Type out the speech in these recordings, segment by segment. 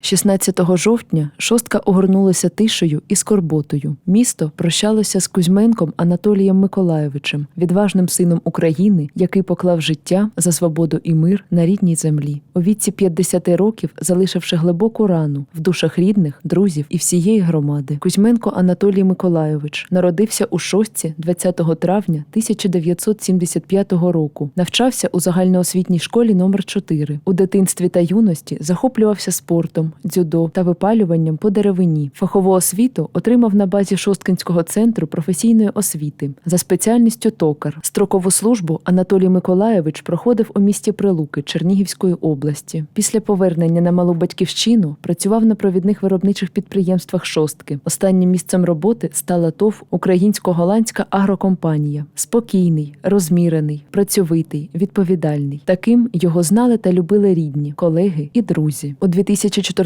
16 жовтня шостка огорнулася тишею і скорботою. Місто прощалося з Кузьменком Анатолієм Миколайовичем, відважним сином України, який поклав життя за свободу і мир на рідній землі. У віці 50 років, залишивши глибоку рану в душах рідних, друзів і всієї громади. Кузьменко Анатолій Миколайович народився у шостці 20 травня 1975 року. Навчався у загальноосвітній школі номер 4 У дитинстві та юності захоплювався спортом, дзюдо та випалюванням по деревині. Фахову освіту отримав на базі Шосткинського центру професійної освіти за спеціальністю токар. Строкову службу Анатолій Миколайович проходив у місті Прилуки Чернігівської області. Після повернення на малу батьківщину працював на провідних виробничих підприємствах шостки. Останнім місцем роботи стала ТОВ Українсько-голландська агрокомпанія. Спокійний, розмірений, працьовитий, відповідальний. Таким його знали та любили рідні, колеги і друзі. У 2014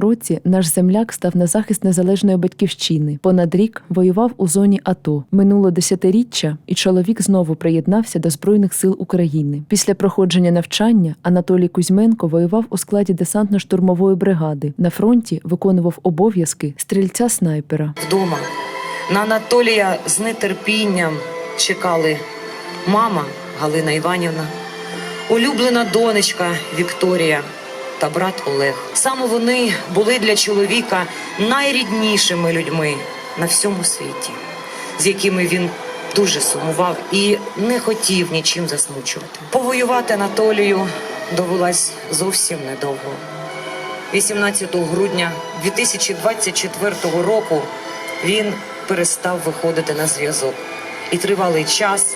році наш земляк став на захист незалежної батьківщини. Понад рік воював у зоні АТО. Минуло десятиріччя, і чоловік знову приєднався до Збройних сил України. Після проходження навчання Анатолій Кузьменко воював у складі десантно-штурмової бригади. На фронті виконував обов'язки стрільця снайпера. Вдома на Анатолія з нетерпінням чекали мама Галина Іванівна, улюблена донечка Вікторія та брат Олег. Саме вони були для чоловіка найріднішими людьми на всьому світі, з якими він дуже сумував і не хотів нічим засмучувати. Повоювати Анатолію довелось зовсім недовго. 18 грудня 2024 року він перестав виходити на зв'язок і тривалий час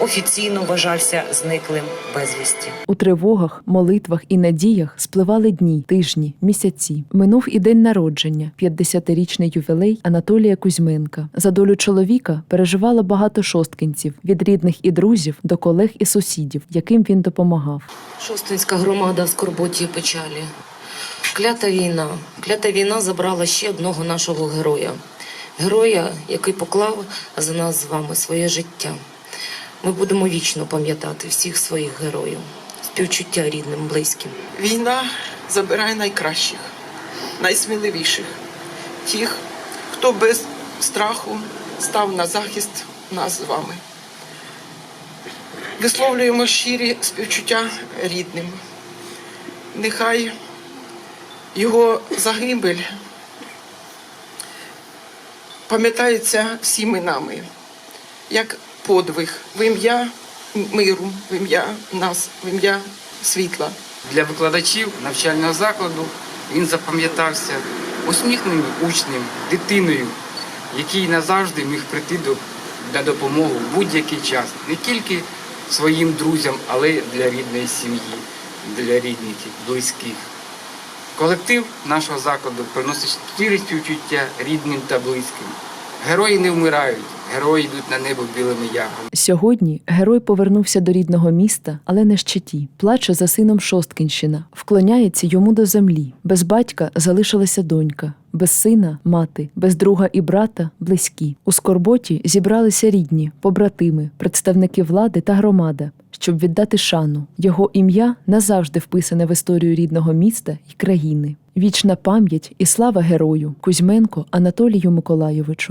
офіційно вважався зниклим безвісті. У тривогах, молитвах і надіях спливали дні, тижні, місяці. Минув і день народження, 50-річний ювілей Анатолія Кузьменка. За долю чоловіка переживало багато шосткинців від рідних і друзів до колег і сусідів, яким він допомагав. Шостинська громада в скорботі і печалі. Клята війна. Клята війна забрала ще одного нашого героя. Героя, який поклав за нас з вами своє життя. Ми будемо вічно пам'ятати всіх своїх героїв. Співчуття рідним, близьким. Війна забирає найкращих, найсміливіших, тих, хто без страху став на захист нас з вами. Висловлюємо щирі співчуття рідним. Нехай його загибель пам'ятається всіми нами, як подвиг в ім'я миру, в ім'я нас, в ім'я світла. Для викладачів навчального закладу він запам'ятався усміхненим учнем, дитиною, який назавжди міг прийти до, на допомогу в будь-який час, не тільки своїм друзям, але й для рідної сім'ї, для рідних, близьких. Колектив нашого закладу приносить щирі співчуття рідним та близьким. Герої не вмирають, герої йдуть на небо білими ягами. Сьогодні герой повернувся до рідного міста, але не щиті. Плаче за сином Шосткінщина, вклоняється йому до землі. Без батька залишилася донька, без сина мати, без друга і брата близькі. У скорботі зібралися рідні, побратими, представники влади та громада, щоб віддати шану. Його ім'я назавжди вписане в історію рідного міста і країни. Вічна пам'ять і слава герою Кузьменко Анатолію Миколайовичу.